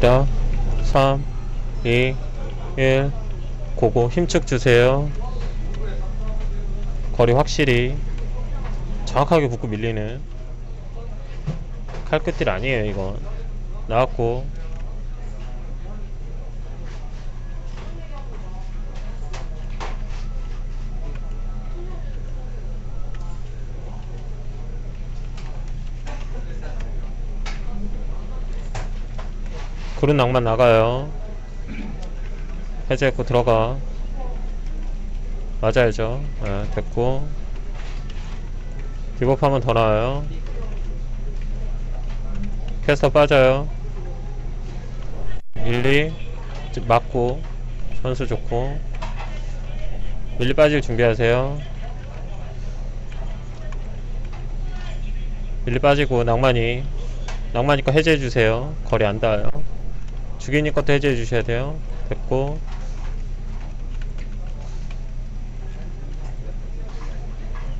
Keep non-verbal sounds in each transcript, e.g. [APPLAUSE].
기다. 3 2 1 고고 힘축 주세요. 거리 확실히 정확하게 붙고 밀리는 칼끝딜 아니에요 이건. 나왔고 구른 낭만 나가요. 해제했고 들어가. 맞아야죠. 예, 됐고. 디버프하면 더 나와요. 캐스터 빠져요. 1, 2 맞고. 선수 좋고. 밀리 빠질 준비하세요. 밀리 빠지고 낭만이 낭만이 거 해제해주세요. 거리 안 닿아요 주기님 것도 해제해 주셔야 돼요. 됐고.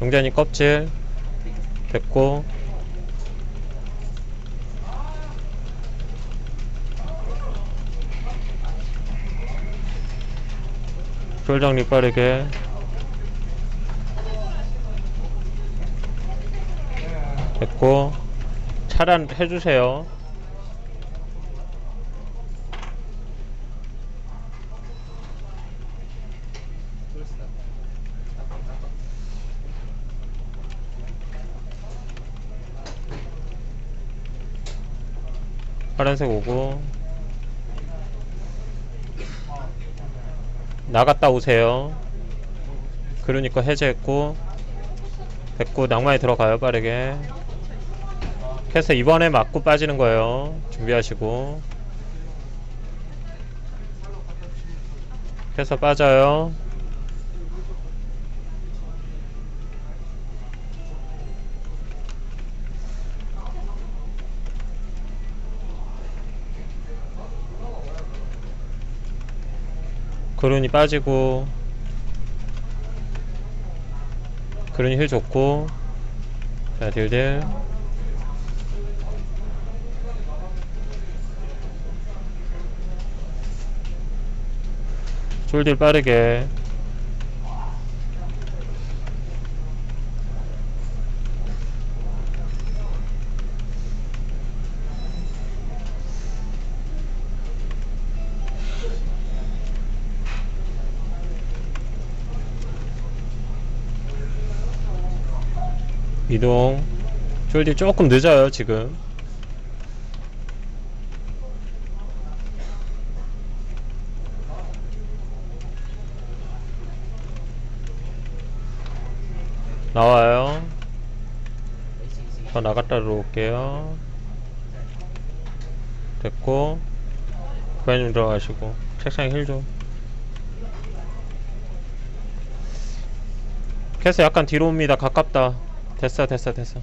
용자님 껍질. 됐고. 쫄 정리 빠르게. 됐고. 차단 해주세요 파란색 오고. 나갔다 오세요. 그러니까 해제했고. 됐고 낭만이 들어가요 빠르게. 캐서 이번에 맞고 빠지는 거예요. 준비하시고. 캐서 빠져요 그룬이 빠지고 그룬이 힐 좋고 자 딜딜. 쫄딜 빠르게 이동. 쫄딜 조금 늦어요 지금. 나와요. 저 나갔다 들어올게요. 됐고 구현님 들어가시고 책상에 힐좀. 캐스 약간 뒤로 옵니다. 가깝다 됐어 됐어 됐어.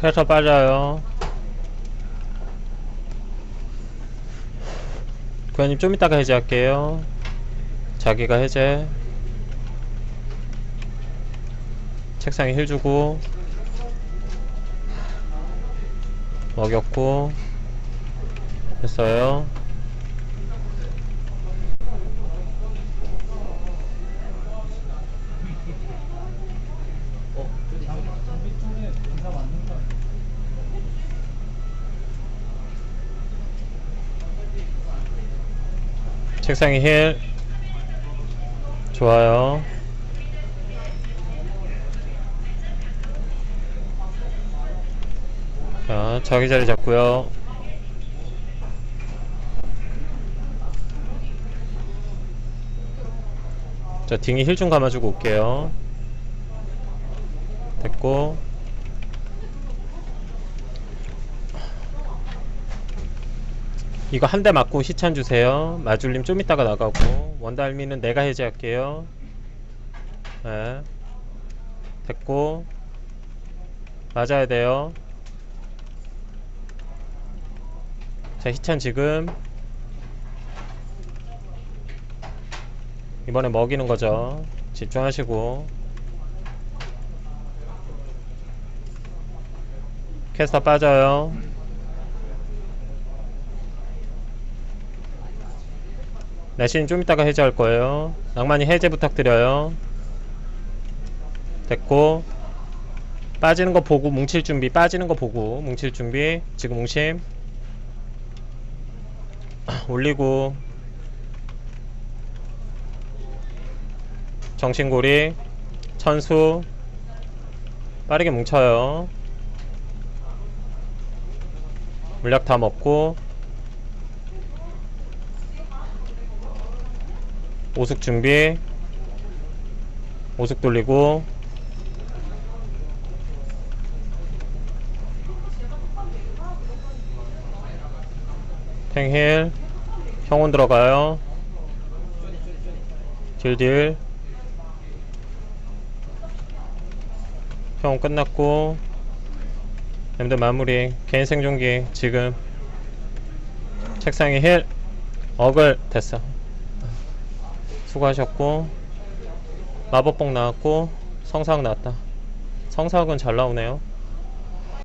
캐서 빠져요. 구현님 좀 이따가 해제할게요. 자기가 해제. 책상에 힐 주고 먹였고 됐어요? 책상에 힐. 좋아요. 자 자기 자리 잡고요 자 딩이 힐 좀 감아주고 올게요. 됐고. 이거 한 대 맞고 시찬 주세요. 마줄님 좀 이따가 나가고. 원달미는 내가 해제할게요. 네. 됐고. 맞아야 돼요. 자 희찬 지금 이번에 먹이는 거죠. 집중하시고. 캐스터 빠져요. 내신 좀 이따가 해제할 거예요. 낭만이 해제 부탁드려요. 됐고. 빠지는 거 보고 뭉칠 준비 빠지는 거 보고 뭉칠 준비. 지금 뭉심 [CLEARS THROAT] 올리고 정신고리 천수 빠르게 뭉쳐요. 물약 다 먹고 오숙 준비 오숙 돌리고 탱힐 형온 들어가요. 딜딜 형온 끝났고 엠드 마무리. 개인 생존기 지금 책상에 힐 어글 됐어. 수고하셨고 마법봉 나왔고 성사학 나왔다. 성사학은 잘 나오네요